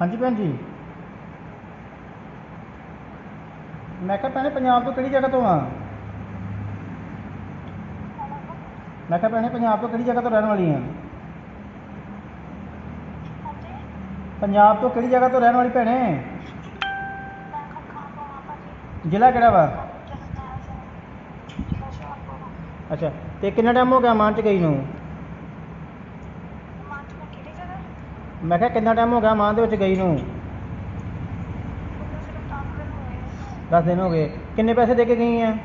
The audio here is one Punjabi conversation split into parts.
ਹਾਂਜੀ ਭੈਣ ਜੀ। ਮੈਂ ਕਿਹਾ ਭੈਣੇ ਪੰਜਾਬ ਤੋਂ ਕਿਹੜੀ ਜਗ੍ਹਾ ਤੋਂ ਆ? ਮੈਂ ਕਿਹਾ ਭੈਣੇ ਪੰਜਾਬ ਤੋਂ ਕਿਹੜੀ ਜਗ੍ਹਾ ਤੋਂ ਰਹਿਣ ਵਾਲੀ ਆ? ਪੰਜਾਬ ਤੋਂ ਕਿਹੜੀ ਜਗ੍ਹਾ ਤੋਂ ਰਹਿਣ ਵਾਲੀ ਭੈਣੇ? ਜ਼ਿਲ੍ਹਾ ਕਿਹੜਾ ਵਾ? ਅੱਛਾ, ਤੇ ਕਿੰਨਾ ਟਾਈਮ ਹੋ ਗਿਆ ਮਾਨ ਚ ਗਈ ਨੂੰ? ਮੈਂ ਕਿਹਾ ਕਿੰਨਾ ਟਾਈਮ ਹੋ ਗਿਆ ਮਾਨ ਦੇ ਵਿੱਚ ਗਈ ਨੂੰ? 10 ਦਿਨ ਹੋ ਗਏ। ਕਿੰਨੇ ਪੈਸੇ ਦੇ ਕੇ ਗਈ ਆ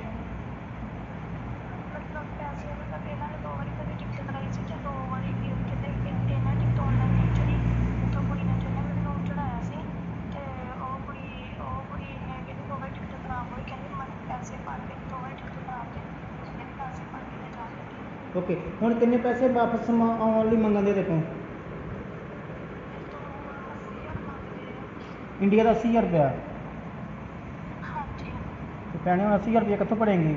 ਓਕੇ ਹੁਣ ਕਿੰਨੇ ਪੈਸੇ ਵਾਪਸ ਮ- ਆਉਣ ਲਈ ਮੰਗਣ ਦੇ ਦੇਖੋ। ਇੰਡੀਆ ਦਾ 80000 ਰੁਪਇਆ। ਤੇ ਭੈਣੇ ਹੁਣ 80000 ਰੁਪਇਆ ਕਿੱਥੋਂ ਭਰੇਂਗੀ?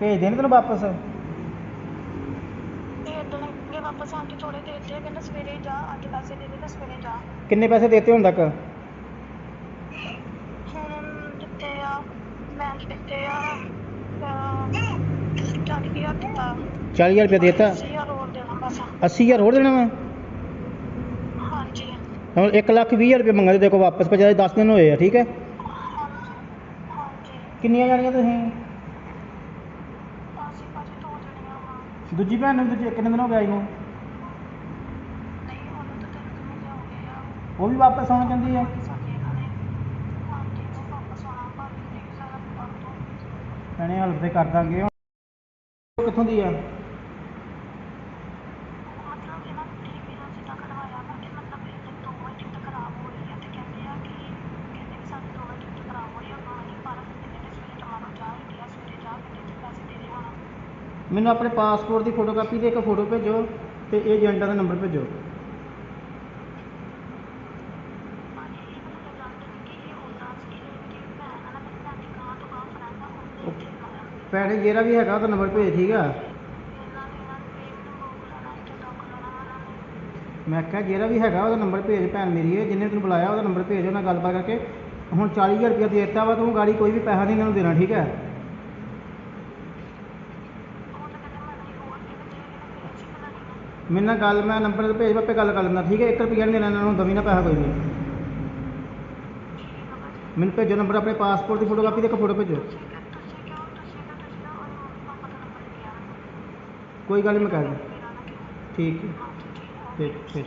ਭੇਜ ਦੇਣ ਤੈਨੂੰ ਵਾਪਸ? ਵਾਪਸ ਆਣ ਕੇ ਥੋੜੇ ਦੇਰ ਤੇ ਕਹਿੰਦਾ ਸਵੇਰੇ ਜਾ ਅੱਜ ਪੈਸੇ ਦੇ ਦੇ ਤਾਂ ਸਵੇਰੇ ਜਾ। ਕਿੰਨੇ ਪੈਸੇ ਦੇਤੇ ਹੁਣ ਤੱਕ? ਹੁਣ ਦਿੱਤੇ ਆ ਮੈਂ ਦਿੱਤੇ ਆ ਚਾਲੀ ਹਜ਼ਾਰ ਦਿੱਤਾ। 40000 ਰੁਪਇਆ ਦੇਤਾ? ਅੱਸੀ ਹਜ਼ਾਰ ਹੋਰ ਦੇਣਾ ਬਸ। 80000 ਹੋਰ ਦੇਣਾ ਵਾ? ਹੁਣ 1 ਲੱਖ 20000 ਰੁਪਏ ਮੰਗਦੇ ਦੇਖੋ ਵਾਪਸ ਭੇਜਿਆ 10 ਦਿਨ ਹੋਏ ਆ, ਠੀਕ ਹੈ? ਕਿੰਨੀਆਂ ਜਾਣੀਆਂ ਤੁਸੀਂ? ਅਸੀਂ ਭਾਜੀ ਦੋ ਜਣੀਆਂ ਵਾਂ ਦੂਜੀ ਭੈਣ ਨੂੰ ਦੂਜੀ, ਕਿੰਨੇ ਦਿਨ ਹੋ ਗਿਆ ਆਈ ਨੂੰ? ਨਹੀਂ ਉਹਨੂੰ ਤਾਂ ਤਿੰਨ ਦਿਨ ਹੋ ਗਏ ਆ ਉਹ ਵੀ ਵਾਪਸ ਆਉਣਾ ਚਾਹੁੰਦੀ ਆ? ਸਾਡੇ ਇਹਨਾਂ ਨੇ ਹਾਂਜੀ ਉਹ ਵਾਪਸ ਆਉਣਾ ਭਾਵੇਂ ਨਹੀਂ ਸਾਰਾ ਕਰ ਦੋ ਭੈਣੇ ਹਲਪ ਤੇ ਕਰ ਦਾਂਗੇ। ਹੁਣ ਕਿੱਥੋਂ ਦੀ ਆ ਮਤਲਬ ਇਹਨਾਂ ਨੇ ਟੀਵੀ ਦਾ ਜਿੱਦਾਂ ਕਢਵਾਇਆ ਵਾ ਕਿ ਮਤਲਬ ਇਹ ਦੋਵੇਂ ਟਿਕਟ ਖਰਾਬ ਹੋਈ ਆ ਤੇ ਕਹਿੰਦੇ ਆ ਕਿ ਕਹਿੰਦੇ ਕਿ ਸਾਡੀ ਦੋਵੇਂ ਟਿਕਟ ਖਰਾਬ ਹੋਈ ਆ ਉਹਨਾਂ ਨੇ ਪਰ ਕਹਿੰਦੇ ਸਵੇਰੇ ਟਮਾਟੋ ਜਾ ਇੰਡੀਆ ਸਵੇਰੇ ਜਾ ਕਹਿੰਦੇ ਤੇ ਪੈਸੇ ਦੇ ਦੇ ਹੁਣ ਮੈਨੂੰ ਆਪਣੇ ਪਾਸਪੋਰਟ ਦੀ ਫੋਟੋਕਾਪੀ ਤੇ ਇੱਕ ਫੋਟੋ ਭੇਜੋ ਤੇ ਇਹ ਏਜੰਟਾਂ ਦਾ ਨੰਬਰ ਭੇਜੋ। ਭਾਜੀ ਭੈਣੇ ਜਿਹੜਾ ਵੀ ਹੈਗਾ ਉਹਦਾ ਨੰਬਰ ਭੇਜ, ਠੀਕ ਆ? ਮੈਂ ਕਿਹਾ ਜਿਹੜਾ ਵੀ ਹੈਗਾ ਉਹਦਾ ਨੰਬਰ ਭੇਜ ਭੈਣ ਮੇਰੀ ਹੈ ਜਿਹਨੇ ਤੈਨੂੰ ਬੁਲਾਇਆ ਉਹਦਾ ਨੰਬਰ ਭੇਜ, ਉਹਨਾਂ ਗੱਲਬਾਤ ਕਰਕੇ। ਹੁਣ 40000 ਰੁਪਇਆ ਦੇ ਦਿੱਤਾ ਵਾ, ਤੂੰ ਗਾੜੀ ਕੋਈ ਵੀ ਪੈਸਾ ਨਹੀਂ ਇਹਨਾਂ ਨੂੰ ਦੇਣਾ, ਠੀਕ ਹੈ ਉਹ ਤਾਂ ਕਹਿੰਦੇ ਮੈਂ ਨਹੀਂ ਹੋਰ ਕਿ ਤੇ ਇਹਨੇ ਪੇਜ ਹੀ ਬਣਾਣੀ ਆ ਮੇਰੇ ਨਾਲ ਗੱਲ, ਮੈਂ ਨੰਬਰ ਤੇ ਭੇਜ ਮੈਂ ਆਪੇ ਗੱਲ ਕਰ ਲੈਂਦਾ, ਠੀਕ ਹੈ? 1 ਰੁਪਇਆ ਨਹੀਂ ਦੇਣਾ ਇਹਨਾਂ ਨੂੰ, ਦਵੀ ਨਾ ਪੈਸਾ ਕੋਈ ਨਹੀਂ। ਠੀਕ ਆ ਭਾਜੀ ਮੈਨੂੰ ਭੇਜੋ ਨੰਬਰ ਆਪਣੇ ਪਾਸਪੋਰਟ ਦੀ ਫੋਟੋਕਾਪੀ ਤੇ ਇੱਕ ਫੋਟੋ ਭੇਜੋ। ਤੁਸੀਂ ਕਿ ਤੁਸੀਂ ਕਿਉਂ ਤੁਸੀਂ ਕਿ ਤੁਸੀਂ ਨਾ ਉਹਨੇ ਪਾਪਾ ਦਾ ਨੰਬਰ ਲਿਆ ਕੋਈ ਗੱਲ ਨਹੀਂ ਮੈਂ ਕਹਿ ਦਿੰਦਾ। ਠੀਕ ਠੀਕ ਹੈ। ਠੀਕ ਠੀਕ